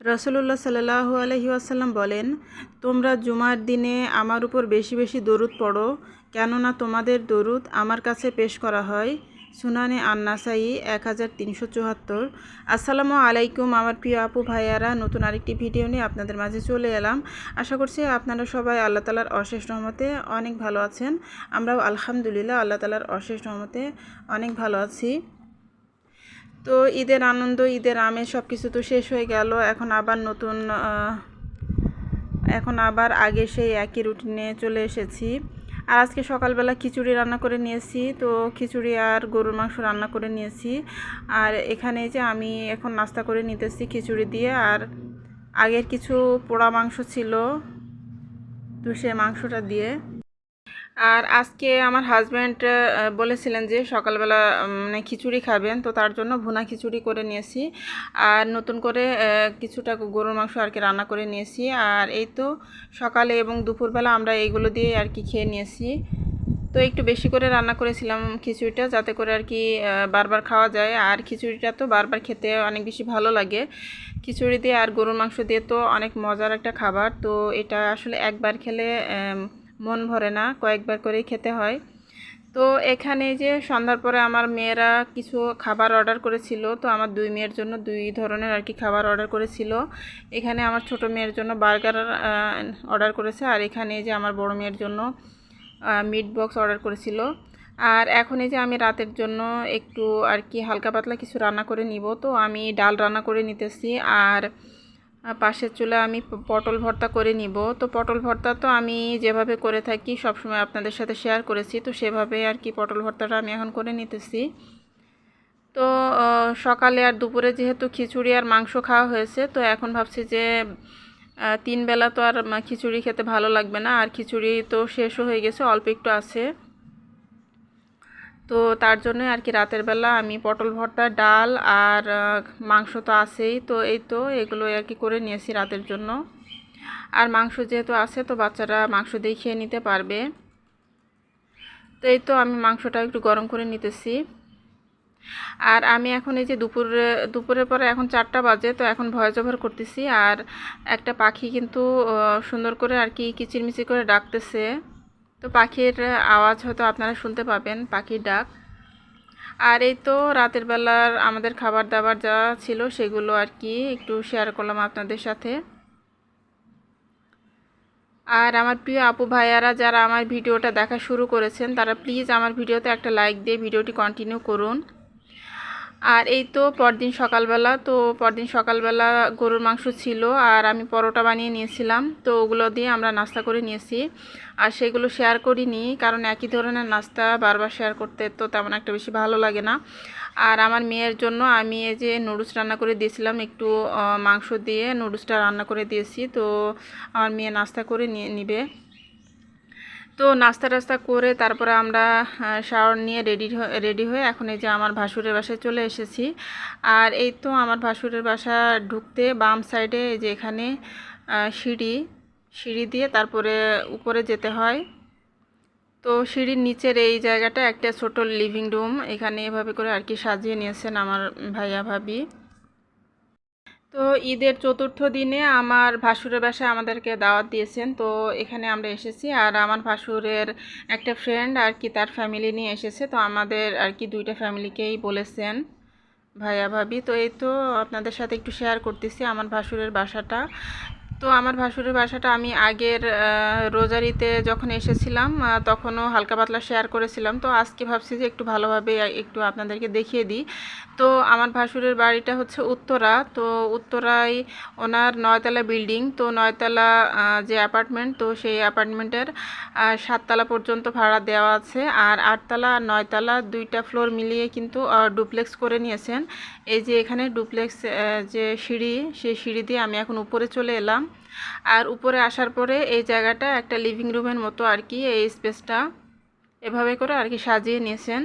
রসুল্লাহ সাল্লাহ আলহি আসাল্লাম বলেন, তোমরা জুমার দিনে আমার উপর বেশি বেশি দরুদ পড়ো, কেননা তোমাদের দরুদ আমার কাছে পেশ করা হয়। সুনানে আন্নাসাই এক হাজার তিনশো চুয়াত্তর। আসসালামু আলাইকুম আমার প্রিয় আপু ভাইয়ারা, নতুন আরেকটি ভিডিও নিয়ে আপনাদের মাঝে চলে এলাম। আশা করছি আপনারা সবাই আল্লাহ তালার অশেষ রহমতে অনেক ভালো আছেন। আমরাও আলহামদুলিল্লাহ আল্লাহ তালার অশেষ রহমতে অনেক ভালো আছি। তো ঈদের আনন্দ, ঈদের আমেজ সব কিছু তো শেষ হয়ে গেল। এখন আবার নতুন এখন আবার আগে সেই একই রুটিনে চলে এসেছি। আর আজকে সকালবেলা খিচুড়ি রান্না করে নিয়েছি, তো খিচুড়ি আর গরুর মাংস রান্না করে নিয়েছি। আর এখানে যে আমি এখন নাস্তা করে নিতেছি খিচুড়ি দিয়ে, আর আগের কিছু পোড়া মাংস ছিল, তো সে মাংসটা দিয়ে আর আজকে আমার হাজব্যান্ড বলেছিলেন যে সকালবেলা মানে খিচুড়ি খাবেন, তো তার জন্য ভুনা খিচুড়ি করে নিয়েছি। আর নতুন করে কিছুটা গরুর মাংস আর কি রান্না করে নিয়েছি। আর এই তো সকালে এবং দুপুরবেলা আমরা এইগুলো দিয়ে আর কি খেয়ে নিয়েছি। তো একটু বেশি করে রান্না করেছিলাম খিচুড়িটা, যাতে করে আর কি বারবার খাওয়া যায়। আর খিচুড়িটা তো বারবার খেতে অনেক বেশি ভালো লাগে। খিচুড়ি দিয়ে আর গরুর মাংস দিয়ে তো অনেক মজার একটা খাবার। তো এটা আসলে একবার খেলে মন ভরে না, কয়েকবার করেই খেতে হয়। তো এখানে যে সন্ধ্যার পরে আমার মেয়েরা কিছু খাবার অর্ডার করেছিল, তো আমার দুই মেয়ের জন্য দুই ধরনের আর কি খাবার অর্ডার করেছিল। এখানে আমার ছোট মেয়ের জন্য বার্গার অর্ডার করেছে, আর এখানে যে আমার বড় মেয়ের জন্য মিট বক্স অর্ডার করেছিল। আর এখন এই যে আমি রাতের জন্য একটু আর কি হালকা পাতলা কিছু রান্না করে নিব, তো আমি ডাল রান্না করে নিতেছি। আর পাশের চুলা আমি পটল ভর্তা করে নিব। তো পটল ভর্তা তো আমি যেভাবে করে থাকি, সবসময় আপনাদের সাথে শেয়ার করেছি। তো সেভাবে আর কি পটল ভর্তাটা আমি এখন করে নিতেছি। তো সকালে আর দুপুরে যেহেতু খিচুড়ি আর মাংস খাওয়া হয়েছে, তো এখন ভাবছি যে তিন বেলা তো আর খিচুড়ি খেতে ভালো লাগবে না। আর খিচুড়ি তো শেষও হয়ে গেছে, অল্প একটু আছে। তো তার জন্য আর কি রাতের বেলা আমি পটল ভর্তা, ডাল আর মাংস তো আছেই। তো এই তো এগুলো আর কি করে নিয়েছি রাতের জন্য। আর মাংস যেহেতু আছে, তো বাচ্চারা মাংস দিয়ে খেয়ে নিতে পারবে। তো এই তো আমি মাংসটা একটু গরম করে নিতেছি। আর আমি এখন এই যে দুপুরে, দুপুরের পরে এখন চারটা বাজে, তো এখন ভয়েস ওভার করতেছি। আর একটা পাখি কিন্তু সুন্দর করে আর কি কিচিরমিচির করে ডাকতেছে। তো পাখির আওয়াজ হয়তো আপনারা শুনতে পাবেন, পাখির ডাক। আর এই তো রাতের বেলার আমাদের খাবার দাবার যা ছিল সেগুলো আর কি একটু শেয়ার করলাম আপনাদের সাথে। আর আমার প্রিয় আপু ভাইয়ারা যারা আমার ভিডিওটা দেখা শুরু করেছেন, তারা প্লিজ আমার ভিডিওতে একটা লাইক দিয়ে ভিডিওটি কন্টিনিউ করুন। আর এই তো পরদিন সকালবেলা, তো পরদিন সকালবেলা গরুর মাংস ছিল আর আমি পরোটা বানিয়ে নিয়েছিলাম, তো ওগুলো দিয়ে আমরা নাস্তা করে নিয়েছি। আর সেগুলো শেয়ার করিনি, কারণ একই ধরনের নাস্তা বারবার শেয়ার করতে তো তেমন একটা বেশি ভালো লাগে না। আর আমার মেয়ের জন্য আমি এই যে নুডলস রান্না করে দিয়েছিলাম, একটু মাংস দিয়ে নুডলসটা রান্না করে দিয়েছি, তো আমার মেয়ে নাস্তা করে নিয়ে, নিবে। তো নাস্তা টাস্তা করে তারপরে আমরা শাওয়ার নিয়ে রেডি রেডি হয়ে এখন এই যে আমার ভাসুরের বাসায় চলে এসেছি। আর এই তো আমার ভাসুরের বাসা ঢুকতে বাম সাইডে এই যে এখানে সিঁড়ি সিঁড়ি দিয়ে তারপরে উপরে যেতে হয়। তো সিঁড়ির নিচের এই জায়গাটা একটা ছোট লিভিং রুম এখানে এভাবে করে আর কি সাজিয়ে নিয়েছেন আমার ভাইয়া ভাবি। তো ঈদের চতুর্থ দিনে আমার ভাসুরের বাসায় আমাদেরকে দাওয়াত দিয়েছেন। তো এখানে আমরা এসেছি আর আমার ভাসুরের একটা ফ্রেন্ড আর কি তার ফ্যামিলি নিয়ে এসেছে। তো আমাদের আর কি দুইটা ফ্যামিলিকেই বলেছেন ভাইয়া, ভাবি। তো এই তো আপনাদের সাথে একটু শেয়ার করতেছি আমার ভাসুরের বাসাটা। তো আমার ভাসুরের বাসাটা আমি আগের রোজারিতে যখন এসেছিলাম তখনও হালকা পাতলা শেয়ার করেছিলাম। তো আজকে ভাবছি যে একটু ভালোভাবে একটু আপনাদেরকে দেখিয়ে দিই। তো আমার ভাসুরের বাড়িটা হচ্ছে উত্তরা। তো উত্তরায় ওনার নয়তলা বিল্ডিং তো নয়তলা যে অ্যাপার্টমেন্ট তো সেই অ্যাপার্টমেন্টের সাততলা পর্যন্ত ভাড়া দেওয়া আছে। আর আটতলা আর নয়তলা দুইটা ফ্লোর মিলিয়ে কিন্তু ডুপ্লেক্স করে নিয়েছেন। এই যে এখানে ডুপ্লেক্স যে সিঁড়ি, সেই সিঁড়ি দিয়ে আমি এখন উপরে চলে এলাম। আর উপরে আসার পরে এই জায়গাটা একটা লিভিং রুমের মতো আর কি, এই স্পেসটা এভাবে করে আর কি সাজিয়ে নিয়েছেন।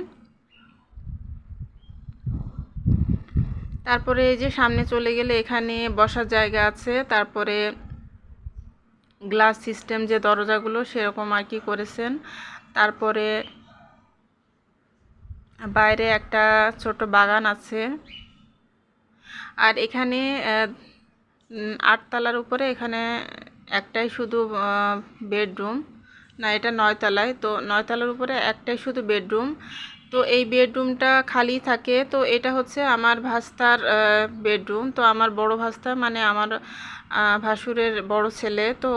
তারপরে এই যে সামনে চলে গেলে এখানে বসার জায়গা আছে, তারপরে গ্লাস সিস্টেম যে দরজাগুলো সেরকম আর কি করেছেন। তারপরে বাইরে একটা ছোট বাগান আছে। আর এখানে আটতলার উপরে এখানে একটাই শুধু বেডরুম। না, এটা নয়তলায়। তো নয়তলার উপরে একটাই শুধু বেডরুম। তো এই বেডরুমটা খালি থাকে, তো এটা হচ্ছে আমার ভাস্তার বেডরুম। তো আমার বড় ভাস্তা মানে আমার ভাসুরের বড় ছেলে। তো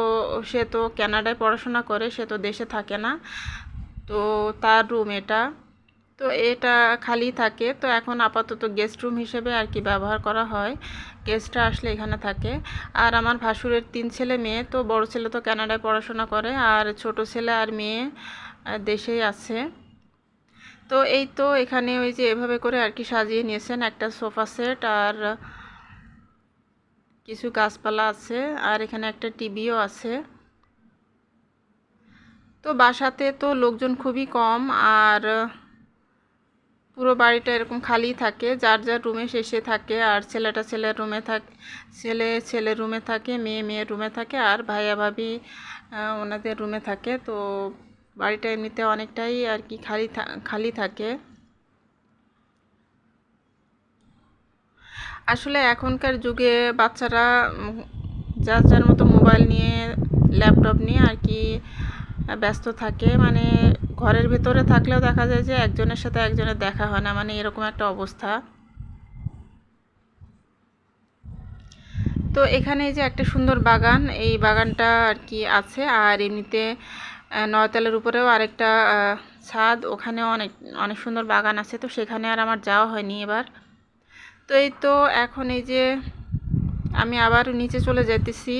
সে তো কানাডায় পড়াশোনা করে, সে তো দেশে থাকে না। তো তার রুম এটা। তো এটা খালি থাকে। তো এখন আপাতত গেস্ট রুম হিসেবে আর কি ব্যবহার করা হয়। গেস্টরা আসলে এখানে থাকে। আর আমার ভাসুরের তিন ছেলে মেয়ে, তো বড় ছেলে তো কানাডায় পড়াশোনা করে, আর ছোট ছেলে আর মেয়ে দেশেই আছে। তো এই তো এখানে ওই যে এভাবে করে আর কি সাজিয়ে নিয়েছেন একটা সোফা সেট, আর কিছু গাছপালা আছে, আর এখানে একটা টিভিও আছে। তো বাসাতে তো লোকজন খুবই কম, আর পুরো বাড়িটা এরকম খালি থাকে, যার যার রুমে শেষে থাকে, আর ছেলেটা ছেলের রুমে থাকে, ছেলে ছেলের রুমে থাকে, মেয়ে মেয়ের রুমে থাকে, আর ভাইয়া ভাবি ওনাদের রুমে থাকে। তো বাড়িটা এমনিতে অনেকটাই আর কি খালি খালি থাকে। আসলে এখনকার যুগে বাচ্চারা যার যার মতো মোবাইল নিয়ে ল্যাপটপ নিয়ে আর কি ব্যস্ত থাকে। মানে ঘরের ভেতরে থাকলেও দেখা যায় যে একজনের সাথে একজনের দেখা হয় না মানে এরকম একটা অবস্থা। তো এখানে যে একটা সুন্দর বাগান, এই বাগানটা আর কি আছে। আর এমনিতে নয়তলার উপরেও আরেকটা ছাদ, ওখানেও অনেক অনেক সুন্দর বাগান আছে। তো সেখানে আর আমার যাওয়া হয়নি এবার। তো এই তো এখন এই যে আমি আবার নিচে চলে যেতেছি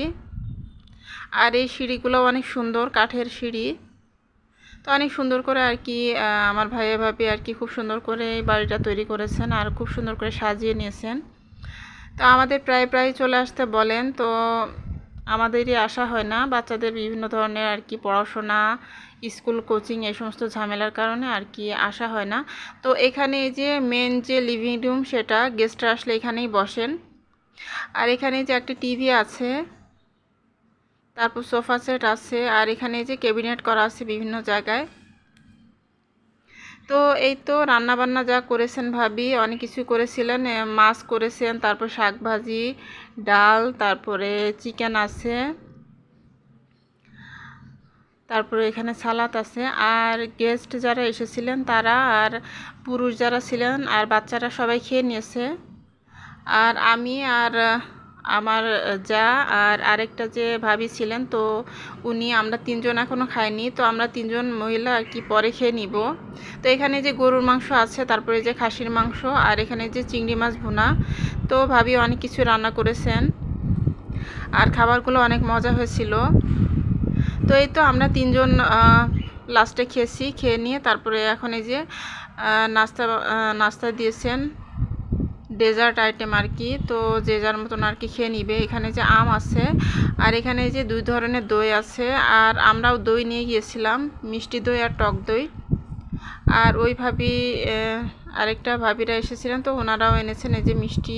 আর এই সিঁড়িগুলো অনেক সুন্দর, কাঠের সিঁড়ি। তো অনেক সুন্দর করে আর কি আমার ভাইয়া ভাবি আর কি খুব সুন্দর করে এই বাড়িটা তৈরি করেছেন আর খুব সুন্দর করে সাজিয়ে নিয়েছেন। তো আমাদের প্রায় প্রায় চলে আসতে বলেন, তো আমাদেরই আসা হয় না বাচ্চাদের বিভিন্ন ধরনের আর কি পড়াশোনা, স্কুল কোচিং এই সমস্ত ঝামেলার কারণে আর কি আসা হয় না। তো এখানে যে মেন যে লিভিং রুম সেটা গেস্টরা আসলে এখানেই বসেন। আর এখানে যে একটা টিভি আছে তারপর সোফা সেট আছে, আর এখানে যে ক্যাবিনেট করা আছে বিভিন্ন জায়গায়। তো এই তো রান্না বান্না যা করেছেন ভাবি, অনেক কিছু করেছিলেন মাছ করেছেন, তারপর শাক ভাজি ডাল, তারপরে চিকেন আছে, তারপরে এখানে সালাদ আছে, আর গেস্ট যারা এসেছিলেন তারা, আর পুরুষ যারা ছিলেন, আর বাচ্চারা সবাই খেয়ে নিয়েছে। আর আমি আর আমার যা আর আরেকটা যে ভাবি ছিলেন, তো উনি আমরা তিনজন এখনও খাইনি, তো আমরা তিনজন মহিলা আর কি পরে খেয়ে নিব। তো এখানে যে গরুর মাংস আছে, তারপরে যে খাসির মাংস আর এখানে যে চিংড়ি মাছ ভুনা, তো ভাবি অনেক কিছু রান্না করেছেন। আর খাবারগুলো অনেক মজা হয়েছিল। তো এই তো আমরা তিনজন লাস্টে খেয়েছি, খেয়ে নিয়ে তারপরে এখন এই যে নাস্তা নাস্তা দিয়েছেন। ডেজার্ট আইটেম আর কি তো যে যার মতন আর কি খেয়ে নিবে। এখানে যে আম আছে, আর এখানে যে দুই ধরনের দই আছে, আর আমরাও দই নিয়ে গিয়েছিলাম, মিষ্টি দই আর টক দই। আর ওই ভাবি আরেকটা ভাবিরা এসেছিলেন, তো ওনারাও এনেছেন এই যে মিষ্টি।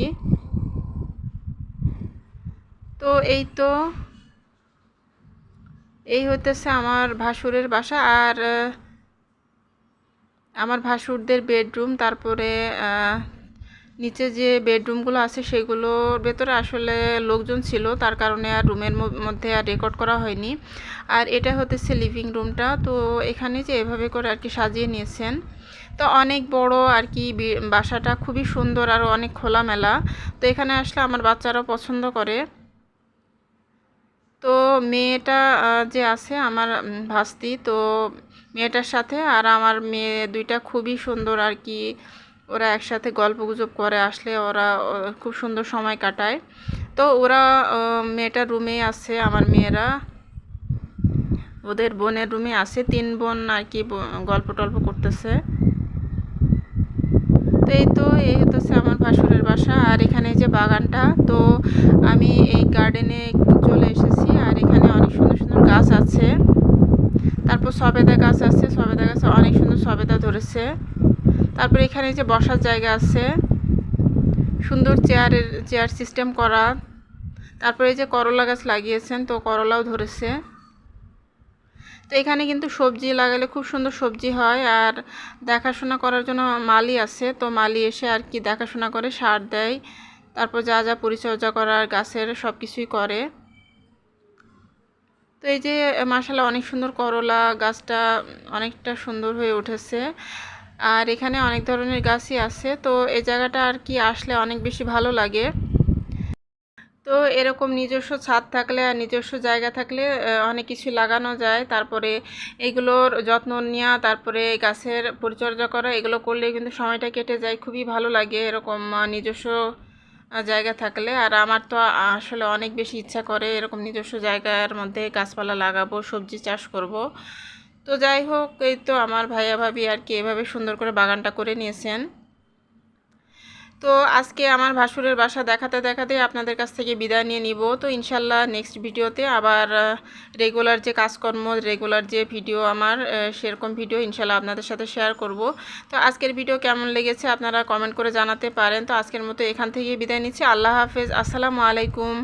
তো এই তো, এই হইতেছে আমার ভাসুরের বাসা, আর, আমার ভাসুরদের বেডরুম, তারপরে নিচে যে বেডরুমগুলো আছে সেগুলোর ভেতরে আসলে লোকজন ছিল, তার কারণে আর রুমের মধ্যে আর রেকর্ড করা হয়নি। আর এটা হতেছে লিভিং রুমটা তো এখানে যে এভাবে করে আর কি সাজিয়ে নিয়েছেন। তো অনেক বড় আর কি বাসাটা, খুবই সুন্দর আর অনেক খোলামেলা। তো এখানে আসলে আমার বাচ্চারাও পছন্দ করে। তো মেয়েটা যে আছে আমার ভাস্তি, তো মেয়েটার সাথে আর আমার মেয়ে দুইটা খুবই সুন্দর আর কি ওরা একসাথে গল্প গুজব করে, আসলে ওরা খুব সুন্দর সময় কাটায়। তো ওরা মেয়েটার রুমে আছে, আমার মেয়েরা। ওদের বোনের রুমে আছে, তিন বোন আর কি গল্প টল্প করতেছে। তো এই তো, এই হতেছে আমার ভাসুরের বাসা। আর এখানে যে বাগানটা, তো আমি এই গার্ডেনে চলে এসেছি, আর এখানে অনেক সুন্দর সুন্দর গাছ আছে। তারপর সবেদা গাছ আছে, সবেদা গাছে অনেক সুন্দর সবেদা ধরেছে। তারপর এখানে যে বসার জায়গা আছে। সুন্দর চেয়ারের চেয়ার সিস্টেম করা। তারপরে এই যে করলা গাছ লাগিয়েছেন, তো করলাও ধরেছে। তো এখানে কিন্তু সবজি লাগালে খুব সুন্দর সবজি হয়। আর দেখাশোনা করার জন্য মালি আছে, তো মালি এসে আর কি দেখাশোনা করে, সার দেয়। তারপর যা যা পরিচর্যা করার গাছের সব কিছুই করে। তো এই যে মাসালা অনেক সুন্দর করলা গাছটা অনেকটা সুন্দর হয়ে উঠেছে। আর এখানে অনেক ধরনের গাছই আছে, তো এই জায়গাটা আর কি আসলে অনেক বেশি ভালো লাগে। তো এরকম নিজস্ব ছাদ থাকলে আর নিজস্ব জায়গা থাকলে অনেক কিছু লাগানো যায়। তারপরে এগুলোর যত্ন নেওয়া, তারপরে গাছের পরিচর্যা করা, এগুলো করলে কিন্তু সময়টা কেটে যায়। খুবই ভালো লাগে এরকম নিজস্ব জায়গা থাকলে। আর আমার তো আসলে অনেক বেশি ইচ্ছা করে এরকম নিজস্ব জায়গার মধ্যে গাছপালা লাগাবো, সবজি চাষ করব। তো যাই হোক, এই তো আমার ভাইয়া ভাবি আর কি এভাবে সুন্দর করে বাগানটা করে নিয়েছেন। তো আজকে আমার ভাসুরের বাসা দেখাতে দেখাতে আপনাদের কাছ থেকে বিদায় নিয়ে নিব। তো ইনশাল্লাহ নেক্সট ভিডিওতে আবার রেগুলার যে কাজকর্ম রেগুলার যে ভিডিও আমার সেরকম ভিডিও ইনশাল্লাহ আপনাদের সাথে শেয়ার করব। তো আজকের ভিডিও কেমন লেগেছে আপনারা কমেন্ট করে জানাতে পারেন। তো আজকের মতো এখান থেকে বিদায় নিচ্ছি। আল্লাহ হাফেজ। আসসালামু আলাইকুম।